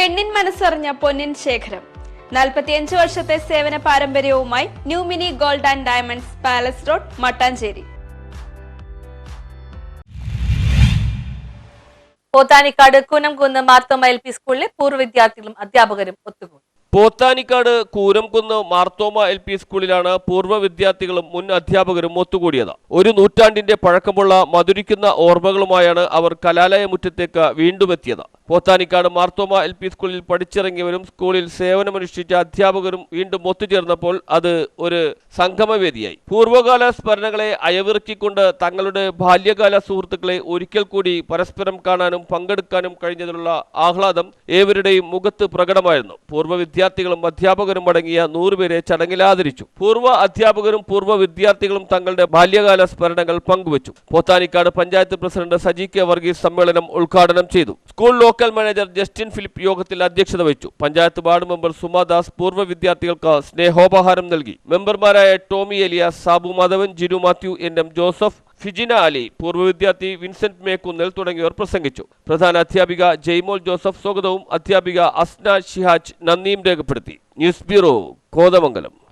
പെണ്ണിൻ മനസ്സറിഞ്ഞ പൊന്നിൻ ശേഖരം. നാൽപ്പത്തിയഞ്ച് വർഷത്തെ സേവന പാരമ്പര്യവുമായി new mini gold and diamonds palace road Mattancherry. Pothanicad Kunamkunnu Marthoma L P സ്കൂളിലെ പൂർവ വിദ്യാർത്ഥികളും അധ്യാപകരും ഒത്തുകൂടി. പോത്താനിക്കാട് കൂരംകുന്ന് മാർത്തോമ എൽ പി സ്കൂളിലാണ് പൂർവ വിദ്യാർത്ഥികളും മുൻ അധ്യാപകരും ഒത്തുകൂടിയത്. ഒരു നൂറ്റാണ്ടിന്റെ പഴക്കമുള്ള മധുരിക്കുന്ന ഓർമ്മകളുമായാണ് അവർ കലാലയമുറ്റത്തേക്ക് വീണ്ടും എത്തിയത് പോത്താനിക്കാട് മാർത്തോമ എൽ പി സ്കൂളിൽ പഠിച്ചിറങ്ങിയവരും സ്കൂളിൽ സേവനമനുഷ്ഠിച്ച അധ്യാപകരും വീണ്ടും ഒത്തുചേർന്നപ്പോൾ അത് ഒരു സംഗമവേദിയായി. പൂർവകാല സ്മരണകളെ അയവിറക്കിക്കൊണ്ട് തങ്ങളുടെ ബാല്യകാല സുഹൃത്തുക്കളെ ഒരിക്കൽ കൂടി പരസ്പരം കാണാനും പങ്കെടുക്കാനും കഴിഞ്ഞതിലുള്ള ആഹ്ലാദം ഏവരുടെയും മുഖത്ത് പ്രകടമായിരുന്നു. പൂർവ വിദ്യാർത്ഥികളും അധ്യാപകരും അടങ്ങിയ നൂറുപേരെ ചടങ്ങിൽ ആദരിച്ചു. പൂർവ അധ്യാപകരും പൂർവ വിദ്യാർത്ഥികളും തങ്ങളുടെ ബാല്യകാല സ്മരണകൾ പങ്കുവച്ചു. പോത്താനിക്കാട് പഞ്ചായത്ത് പ്രസിഡന്റ് സജി കെ വർഗീസ് സമ്മേളനം ഉദ്ഘാടനം ചെയ്തു. School local manager Justin Philip യോഗത്തിൽ അധ്യക്ഷത വഹിച്ചു. പഞ്ചായത്ത് വാർഡ് മെമ്പർ സുമാദാസ് പൂർവ വിദ്യാർത്ഥികൾക്ക് സ്നേഹോപഹാരം നൽകി. മെമ്പർമാരായ ടോമി എലിയാസ് സാബു മാധവൻ ജിനു മാത്യു എൻ എം ജോസഫ് ഫിജിന അലി പൂർവ വിദ്യാർത്ഥി വിൻസെന്റ് മേക്കുന്നിൽ തുടങ്ങിയവർ പ്രസംഗിച്ചു. പ്രധാന അധ്യാപിക ജയ്മോൾ ജോസഫ് സ്വാഗതവും അധ്യാപിക അസ്ന ഷിഹാജ് നന്ദിയും രേഖപ്പെടുത്തി. News bureau Kothamangalam.